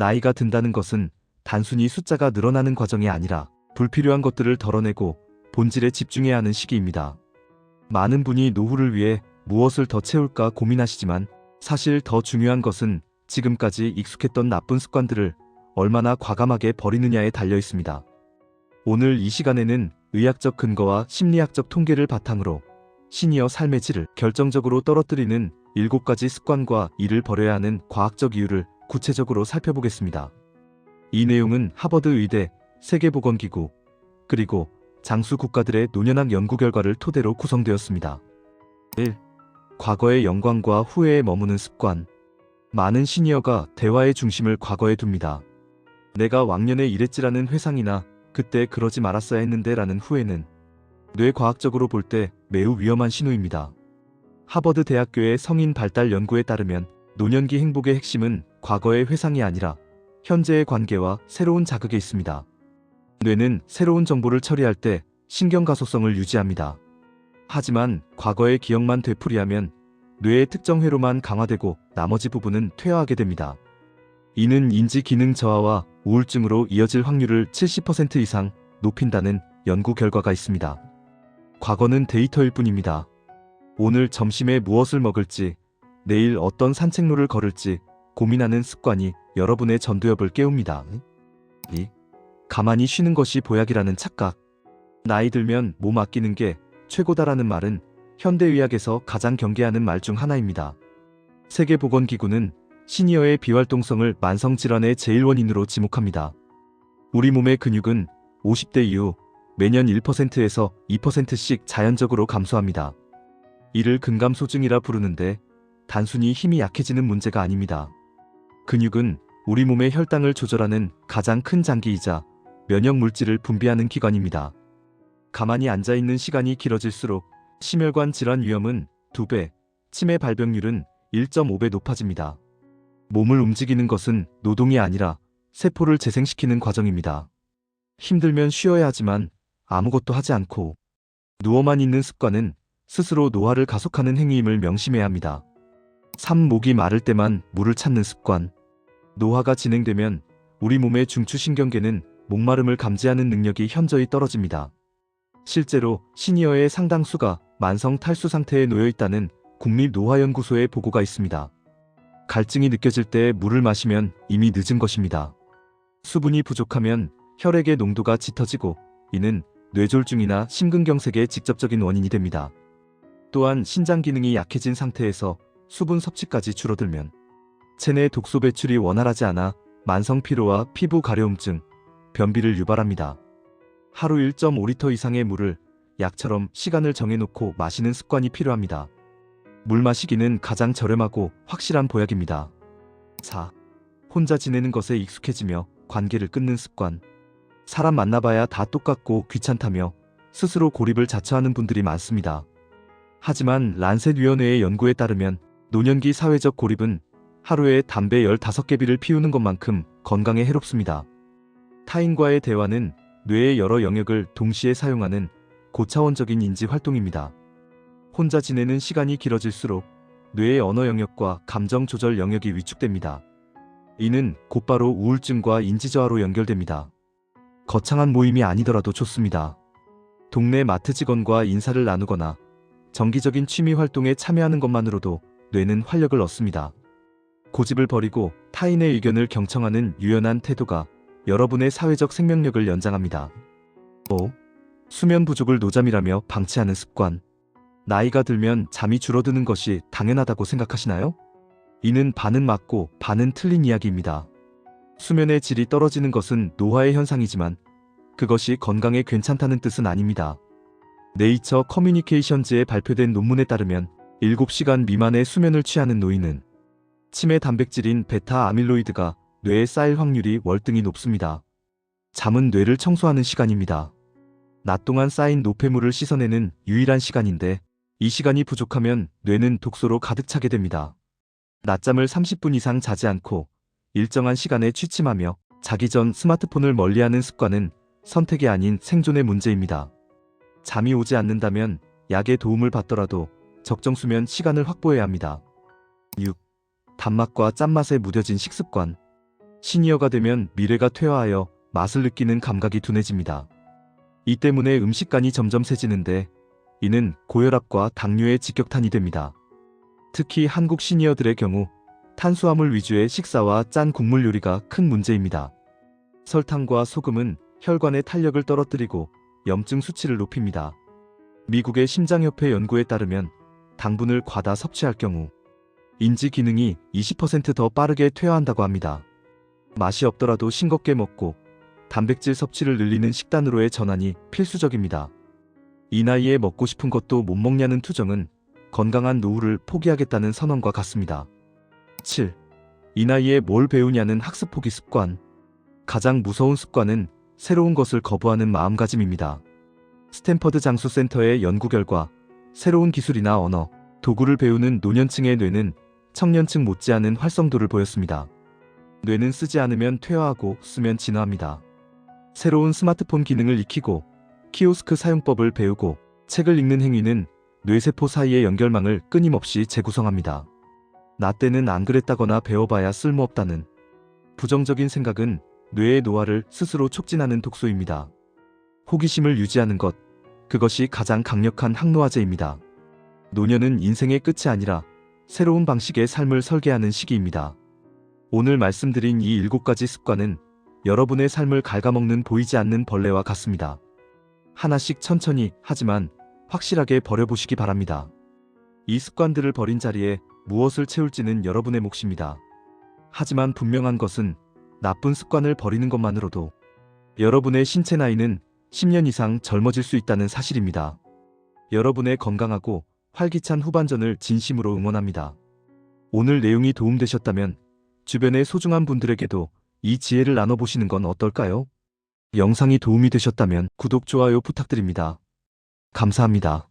나이가 든다는 것은 단순히 숫자가 늘어나는 과정이 아니라 불필요한 것들을 덜어내고 본질에 집중해야 하는 시기입니다. 많은 분이 노후를 위해 무엇을 더 채울까 고민하시지만 사실 더 중요한 것은 지금까지 익숙했던 나쁜 습관들을 얼마나 과감하게 버리느냐에 달려 있습니다. 오늘 이 시간에는 의학적 근거와 심리학적 통계를 바탕으로 시니어 삶의 질을 결정적으로 떨어뜨리는 7가지 습관과 이를 버려야 하는 과학적 이유를 구체적으로 살펴보겠습니다. 이 내용은 하버드 의대, 세계보건기구, 그리고 장수 국가들의 노년학 연구 결과를 토대로 구성되었습니다. 1. 과거의 영광과 후회에 머무는 습관. 많은 시니어가 대화의 중심을 과거에 둡니다. 내가 왕년에 이랬지라는 회상이나 그때 그러지 말았어야 했는데 라는 후회는 뇌과학적으로 볼 때 매우 위험한 신호입니다. 하버드 대학교의 성인 발달 연구에 따르면 노년기 행복의 핵심은 과거의 회상이 아니라 현재의 관계와 새로운 자극에 있습니다. 뇌는 새로운 정보를 처리할 때 신경 가소성을 유지합니다. 하지만 과거의 기억만 되풀이하면 뇌의 특정 회로만 강화되고 나머지 부분은 퇴화하게 됩니다. 이는 인지 기능 저하와 우울증으로 이어질 확률을 70% 이상 높인다는 연구 결과가 있습니다. 과거는 데이터일 뿐입니다. 오늘 점심에 무엇을 먹을지, 내일 어떤 산책로를 걸을지 고민하는 습관이 여러분의 전두엽을 깨웁니다. 2. 가만히 쉬는 것이 보약이라는 착각. 나이 들면 몸 아끼는 게 최고다라는 말은 현대의학에서 가장 경계하는 말 중 하나입니다. 세계보건기구는 시니어의 비활동성을 만성질환의 제일 원인으로 지목합니다. 우리 몸의 근육은 50대 이후 매년 1%에서 2%씩 자연적으로 감소합니다. 이를 근감소증이라 부르는데 단순히 힘이 약해지는 문제가 아닙니다. 근육은 우리 몸의 혈당을 조절하는 가장 큰 장기이자 면역 물질을 분비하는 기관입니다. 가만히 앉아 있는 시간이 길어질수록 심혈관 질환 위험은 2배, 치매 발병률은 1.5배 높아집니다. 몸을 움직이는 것은 노동이 아니라 세포를 재생시키는 과정입니다. 힘들면 쉬어야 하지만 아무것도 하지 않고 누워만 있는 습관은 스스로 노화를 가속하는 행위임을 명심해야 합니다. 3. 목이 마를 때만 물을 찾는 습관. 노화가 진행되면 우리 몸의 중추신경계는 목마름을 감지하는 능력이 현저히 떨어집니다. 실제로 시니어의 상당수가 만성 탈수 상태에 놓여 있다는 국립노화연구소의 보고가 있습니다. 갈증이 느껴질 때 물을 마시면 이미 늦은 것입니다. 수분이 부족하면 혈액의 농도가 짙어지고 이는 뇌졸중이나 심근경색의 직접적인 원인이 됩니다. 또한 신장 기능이 약해진 상태에서 수분 섭취까지 줄어들면 체내 독소 배출이 원활하지 않아 만성 피로와 피부 가려움증, 변비를 유발합니다. 하루 1.5리터 이상의 물을 약처럼 시간을 정해놓고 마시는 습관이 필요합니다. 물 마시기는 가장 저렴하고 확실한 보약입니다. 4. 혼자 지내는 것에 익숙해지며 관계를 끊는 습관. 사람 만나봐야 다 똑같고 귀찮다며 스스로 고립을 자처하는 분들이 많습니다. 하지만 란셋위원회의 연구에 따르면 노년기 사회적 고립은 하루에 담배 15개비를 피우는 것만큼 건강에 해롭습니다. 타인과의 대화는 뇌의 여러 영역을 동시에 사용하는 고차원적인 인지 활동입니다. 혼자 지내는 시간이 길어질수록 뇌의 언어 영역과 감정 조절 영역이 위축됩니다. 이는 곧바로 우울증과 인지저하로 연결됩니다. 거창한 모임이 아니더라도 좋습니다. 동네 마트 직원과 인사를 나누거나 정기적인 취미 활동에 참여하는 것만으로도 뇌는 활력을 얻습니다. 고집을 버리고 타인의 의견을 경청하는 유연한 태도가 여러분의 사회적 생명력을 연장합니다. 5. 수면 부족을 노잠이라며 방치하는 습관. 나이가 들면 잠이 줄어드는 것이 당연하다고 생각하시나요? 이는 반은 맞고 반은 틀린 이야기입니다. 수면의 질이 떨어지는 것은 노화의 현상이지만 그것이 건강에 괜찮다는 뜻은 아닙니다. 네이처 커뮤니케이션즈에 발표된 논문에 따르면 7시간 미만의 수면을 취하는 노인은 치매 단백질인 베타 아밀로이드가 뇌에 쌓일 확률이 월등히 높습니다. 잠은 뇌를 청소하는 시간입니다. 낮 동안 쌓인 노폐물을 씻어내는 유일한 시간인데 이 시간이 부족하면 뇌는 독소로 가득 차게 됩니다. 낮잠을 30분 이상 자지 않고 일정한 시간에 취침하며 자기 전 스마트폰을 멀리하는 습관은 선택이 아닌 생존의 문제입니다. 잠이 오지 않는다면 약의 도움을 받더라도 적정 수면 시간을 확보해야 합니다. 6. 단맛과 짠맛에 무뎌진 식습관. 시니어가 되면 미래가 퇴화하여 맛을 느끼는 감각이 둔해집니다. 이 때문에 음식간이 점점 세지는데 이는 고혈압과 당뇨의 직격탄이 됩니다. 특히 한국 시니어들의 경우 탄수화물 위주의 식사와 짠 국물 요리가 큰 문제입니다. 설탕과 소금은 혈관의 탄력을 떨어뜨리고 염증 수치를 높입니다. 미국의 심장협회 연구에 따르면 당분을 과다 섭취할 경우 인지 기능이 20%더 빠르게 퇴화한다고 합니다. 맛이 없더라도 싱겁게 먹고 단백질 섭취를 늘리는 식단으로의 전환이 필수적입니다. 이 나이에 먹고 싶은 것도 못 먹냐는 투정은 건강한 노후를 포기하겠다는 선언과 같습니다. 7. 이 나이에 뭘 배우냐는 학습 포기 습관. 가장 무서운 습관은 새로운 것을 거부하는 마음가짐입니다. 스탠퍼드 장수센터의 연구 결과 새로운 기술이나 언어, 도구를 배우는 노년층의 뇌는 청년층 못지않은 활성도를 보였습니다. 뇌는 쓰지 않으면 퇴화하고 쓰면 진화합니다. 새로운 스마트폰 기능을 익히고 키오스크 사용법을 배우고 책을 읽는 행위는 뇌세포 사이의 연결망을 끊임없이 재구성합니다. 나 때는 안 그랬다거나 배워봐야 쓸모없다는 부정적인 생각은 뇌의 노화를 스스로 촉진하는 독소입니다. 호기심을 유지하는 것, 그것이 가장 강력한 항노화제입니다. 노년은 인생의 끝이 아니라 새로운 방식의 삶을 설계하는 시기입니다. 오늘 말씀드린 이 일곱 가지 습관은 여러분의 삶을 갉아먹는 보이지 않는 벌레와 같습니다. 하나씩 천천히 하지만 확실하게 버려보시기 바랍니다. 이 습관들을 버린 자리에 무엇을 채울지는 여러분의 몫입니다. 하지만 분명한 것은 나쁜 습관을 버리는 것만으로도 여러분의 신체 나이는 10년 이상 젊어질 수 있다는 사실입니다. 여러분의 건강하고 활기찬 후반전을 진심으로 응원합니다. 오늘 내용이 도움되셨다면 주변의 소중한 분들에게도 이 지혜를 나눠보시는 건 어떨까요? 영상이 도움이 되셨다면 구독, 좋아요 부탁드립니다. 감사합니다.